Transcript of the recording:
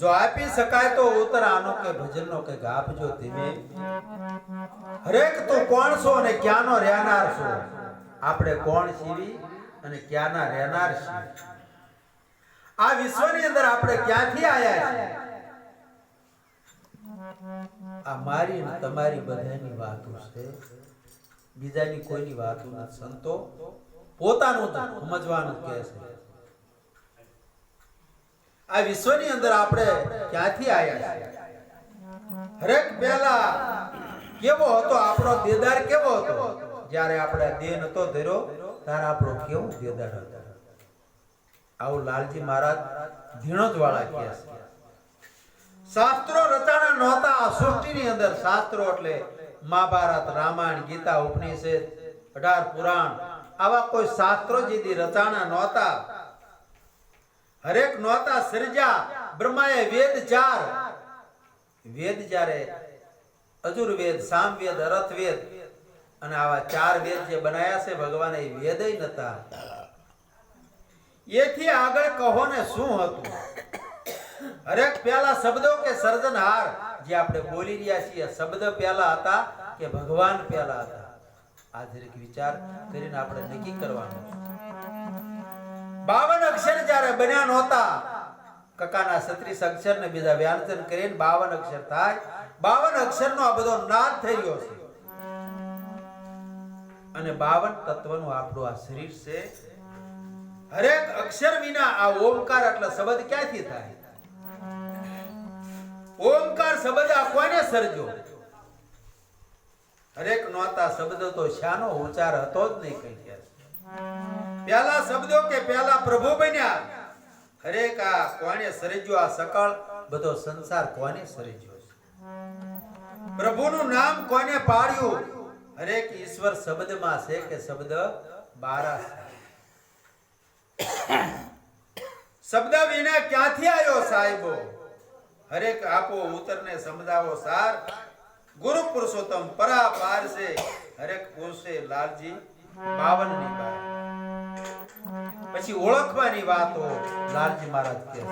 જો આપી શકાય તો ઉતરાનો કે ભજનનો કે આપજો ધીમે. હરેક તું કોણ છો અને ક્યાંનો રહેનાર છો? આપણે કોણ છીએ અને ક્યાંના રહેનાર છીએ? આ વિશ્વની અંદર આપણે ક્યાંથી આયા છીએ? આ મારી અને તમારી બધાની વાતો છે. બીજાની કોઈની વાતો નથી. સંતો પોતાનું સમજવાનું કહે છે. આ વિશ્વની અંદર આપણે ક્યાંથી આવ્યા છીએ? હરેક પહેલા કેવો હતો? આપણો દેદાર કેવો હતો? જ્યારે આપણે દેહ નતો ધર્યો, ત્યારે આપણો કેવો દેદાર હતો? આવું લાલજી મહારાજ ધીણોજ વાળા કહે શાસ્ત્રો રચાણા નહોતા. આ સૃષ્ટિની અંદર શાસ્ત્રો એટલે મહાભારત, રામાયણ, ગીતા, ઉપનિષદ, અઢાર પુરાણ. આવા કોઈ શાસ્ત્રો જેથી રચાણા નહોતા. હરેક નોતા સર્જા, બ્રહ્માએ વેદ ચાર વેદ જ્યારે અજુર્વેદ, સામવેદ, અરથવેદ અને આવા ચાર વેદ જે બનાયા છે, ભગવાન એ વેદ નતા. એથી આગળ કહો ને શું હતું? હરેક પહેલા શબ્દો કે સર્જનહાર, જે આપણે બોલી રહ્યા છીએ, શબ્દ પહેલા હતા કે ભગવાન પહેલા હતા? આ દરેક વિચાર કરીને આપણે નક્કી કરવાનું. બાવન અક્ષર જ્યારે બન્યા નહોતા, કકાના છત્રીસ અક્ષર ને બીજા વ્યાંજન કરીને બાવન અક્ષર થાય. બાવન અક્ષર નો આ બધો નાદ થઈ ગયો છે. અને બાવન તત્વનું આપણું આ શરીર છે. હરેક અક્ષર વિના આ ઓમકાર એટલે શબ્દ ક્યાંથી થાય? ઓમકાર શબ્દ આ કોને સર્જો? હરેક નોતા શબ્દ તો શાનો ઉચ્ચાર હતો જ નહીં કહી કે પહેલા શબ્દો કે પહેલા પ્રભુ બન્યા? હરેક આ કોને સર્જ્યો આ સકળ? બધો સંસાર કોને સર્જ્યો પ્રભુનું નામ કોને પાડ્યું? હરેક ઈશ્વર શબ્દમાં છે કે શબ્દ બારા શબ્દ વિના ક્યાંથી આવ્યો સાહેબો? હરેક આપો ઉતરને સમજાવો સાર. ગુરુ પુરુષોત્તમ પરા પાર છે. હરેક પુરુષે લાલજી બાવનની બાર પછી ઓળખવાની વાતો લાલજી મહારાજ કહે